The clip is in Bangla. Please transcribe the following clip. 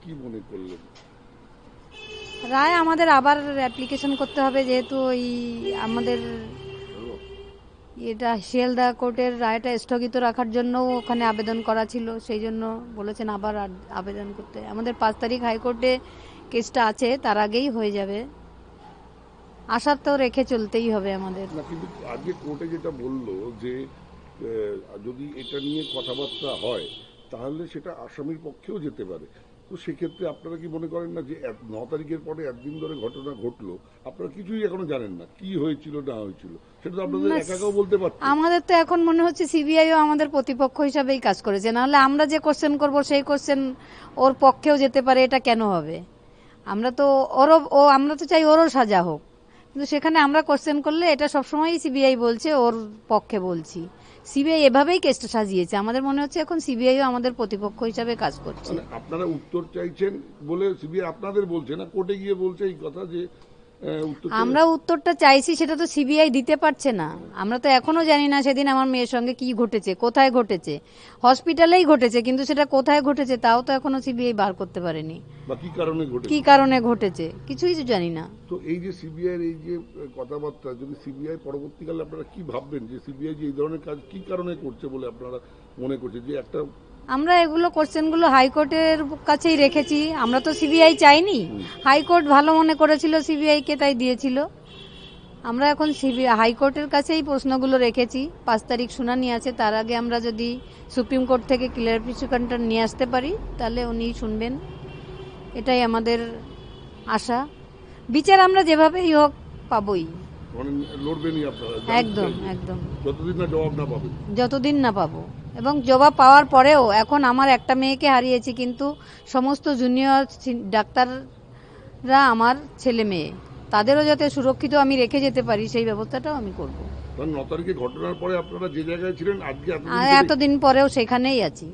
কি মনে করলেন? রায় আমাদের আবার অ্যাপ্লিকেশন করতে হবে যেহেতু ওই আমাদের এটা শিয়ালদা কোর্টের রায়টা স্থগিত রাখার জন্য ওখানে আবেদন করা ছিল সেই জন্য বলেছেন আবার আবেদন করতে। আমাদের পাঁচ তারিখ হাইকোর্টে কেসটা আছে তার আগেই হয়ে যাবে। আশা তো রেখে চলতেই হবে আমাদের। কিন্তু আজকে কোর্টে যেটা বলল যে যদি এটা নিয়ে কথাবার্তা হয় তাহলে সেটা আসামির পক্ষেও যেতে পারে। তো সেক্ষেত্রে আপনারা কি মনে করেন না যে ন তারিখের পরে একদিন ধরে ঘটনা ঘটলো? আপনারা কিছুই এখনও জানেন না। কি হয়েছিল না হয়েছিল? সেটা তো আপনাদের একাকেও বলতে পারছেন আমাদের তো এখন মনে হচ্ছে সিবিআইও আমাদের প্রতিপক্ষ হিসাবেই কাজ করেছে। নাহলে আমরা যে কোশ্চেন করব সেই কোশ্চেন ওর পক্ষেও যেতে পারে এটা কেন হবে? আমরা তো ওরও ও আমরা তো চাই ওরও সাজা হোক। কিন্তু সেখানে আমরা কোশ্চেন করলে এটা সবসময়ই সিবিআই বলছে, ওর পক্ষে বলছি। সিবিআই এভাবেই কেসটা সাজিয়েছে। আমাদের মনে হচ্ছে এখন সিবিআইও আমাদের প্রতিপক্ষ হিসাবে কাজ করছে। মানে আপনারা উত্তর চাইছেন বলে সিবিআই আপনাদের বলছে না, কোর্টে গিয়ে বলছে এই কথা যে আমরা উত্তরটা চাইছি সেটা তো সিবিআই দিতে পারছে না। আমরা তো এখনও জানি না সেদিন আমার মেয়ের সঙ্গে কি ঘটেছে কোথায় ঘটেছে। হসপিটালেই ঘটেছে কিন্তু সেটা কোথায় ঘটেছে তাও তো এখনও সিবিআই বার করতে পারেনি। বা কি কারণে ঘটেছে? কি কারণে ঘটেছে? কিছুই তো জানি না। তো এই যে সিবিআই এই যে কথাবার্তা যদি সিবিআই পরবর্তীকালে আপনারা কি ভাববেন যে সিবিআই যে এই ধরনের কাজ কি কারণে করছে বলে আপনারা মনে করছে যে একটা আমরা এগুলো কোশ্চেনগুলো হাইকোর্টের কাছেই রেখেছি। আমরা তো সিবিআই চাইনি। হাইকোর্ট ভালো মনে করেছিল সিবিআইকে তাই দিয়েছিল। আমরা এখন সিবিআই হাইকোর্টের কাছেই প্রশ্নগুলো রেখেছি। পাঁচ তারিখ শুনানি আছে তার আগে আমরা যদি সুপ্রিম কোর্ট থেকে ক্লিয়ারিফিকেশনটা নিয়ে আসতে পারি তাহলে উনি শুনবেন। এটাই আমাদের আশা। বিচার আমরা যেভাবেই হোক পাবই। মানে একদম একদম। যতদিন না পাবো। এবং জবাব পাওয়ার পরেও এখন আমার একটা মেয়েকে হারিয়েছি কিন্তু সমস্ত জুনিয়র ডাক্তাররা আমার ছেলে মেয়ে। তাদেরও যাতে সুরক্ষিত আমি রেখে যেতে পারি সেই ব্যবস্থাটাও আমি করব। ঘটনার পরে আপনারা যে জায়গায় ছিলেন আজকে এতদিন পরেও সেখানেই আছি।